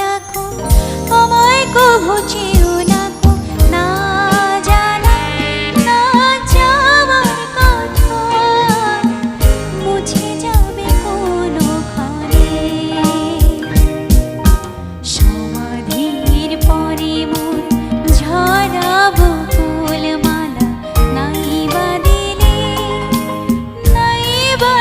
নাকো আমায় কহু চেয়েও নাকো না জানা, না যাওয়ার কথা, মুছে যাবে কোনো ক্ষণে সমাধির পরে মোর ঝরাবো ফুলমালা, নাই বা নাই বা